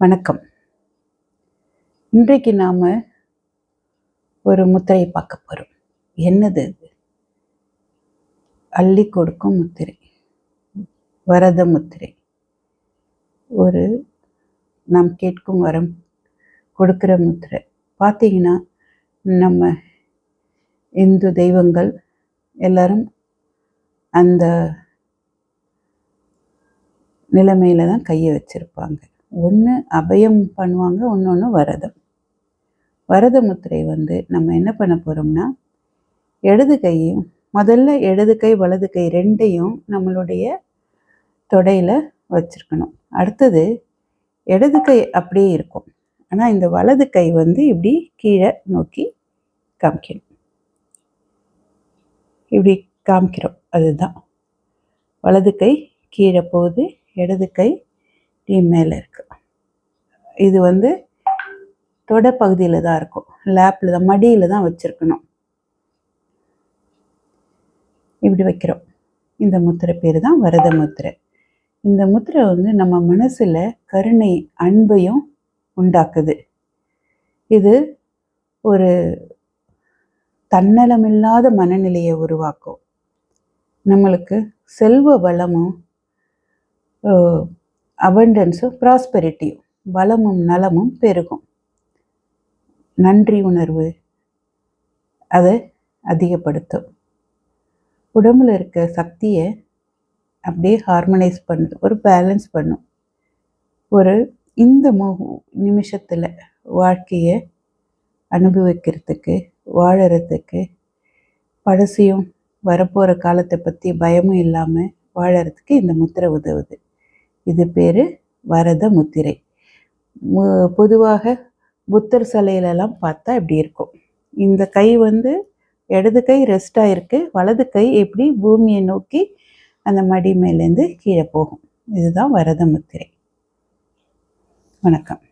வணக்கம். இன்றைக்கு நாம் ஒரு முத்திரையை பார்க்க போகிறோம் என்னது அது அள்ளி கொடுக்கும் முத்திரை. வரத முத்திரை. ஒரு நாம் கேட்கும் வரம் கொடுக்குற முத்திரை. பார்த்தீங்கன்னா நம்ம இந்து தெய்வங்கள் எல்லாரும் அந்த நிலைமையில தான் கையை வச்சிருப்பாங்க. ஒன்று அபயம் பண்ணுவாங்க ஒன்று ஒன்று வரதம். வரத முத்திரை வந்து நம்ம என்ன பண்ண போகிறோம்னா இடது கையும் முதல்ல இடது கை வலது கை ரெண்டையும் நம்மளுடைய தொடையில் வச்சுருக்கணும். அடுத்தது இடது கை அப்படியே இருக்கும். ஆனால் இந்த வலது கை வந்து இப்படி கீழே நோக்கி காமிக்கணும். இப்படி காமிக்கிறோம் அதுதான். வலது கை கீழே போகுது இடது கை டீ மேலே இருக்குது இது வந்து தொட பகுதியில் தான் இருக்கும். லேப்பில் தான் மடியில் தான் வச்சுருக்கணும். இப்படி வைக்கிறோம். இந்த முத்திரை பேர் தான் வரத முத்திரை. இந்த முத்திரை வந்து நம்ம மனசில் கருணை அன்பையும் உண்டாக்குது. இது ஒரு தன்னலமில்லாத மனநிலையை உருவாக்கும். நம்மளுக்கு செல்வ வளமும் அபண்டன்ஸும் ப்ராஸ்பெரிட்டியும் வளமும் நலமும் பெருகும். நன்றி உணர்வு அதை அதிகப்படுத்தும். உடம்புல இருக்க சக்தியை அப்படியே ஹார்மனைஸ் பண்ணும் ஒரு பேலன்ஸ் பண்ணும். ஒரு இந்த மு நிமிஷத்தில் வாழ்க்கையை அனுபவிக்கிறதுக்கு வாழறதுக்கு பழசையும் வரப்போகிற காலத்தை பற்றி பயமும் இல்லாமல் வாழறதுக்கு இந்த முத்திரை உதவுது. இது பேர் வரத முத்திரை. பொதுவாக புத்தர் சிலையிலலாம் பார்த்தா இப்படி இருக்கும். இந்த கை வந்து இடது கை ரெஸ்டாக இருக்குது வலது கை எப்படி பூமியை நோக்கி அந்த மடி மேலேருந்து கீழே போகும். இதுதான் வரத முத்திரை வணக்கம்.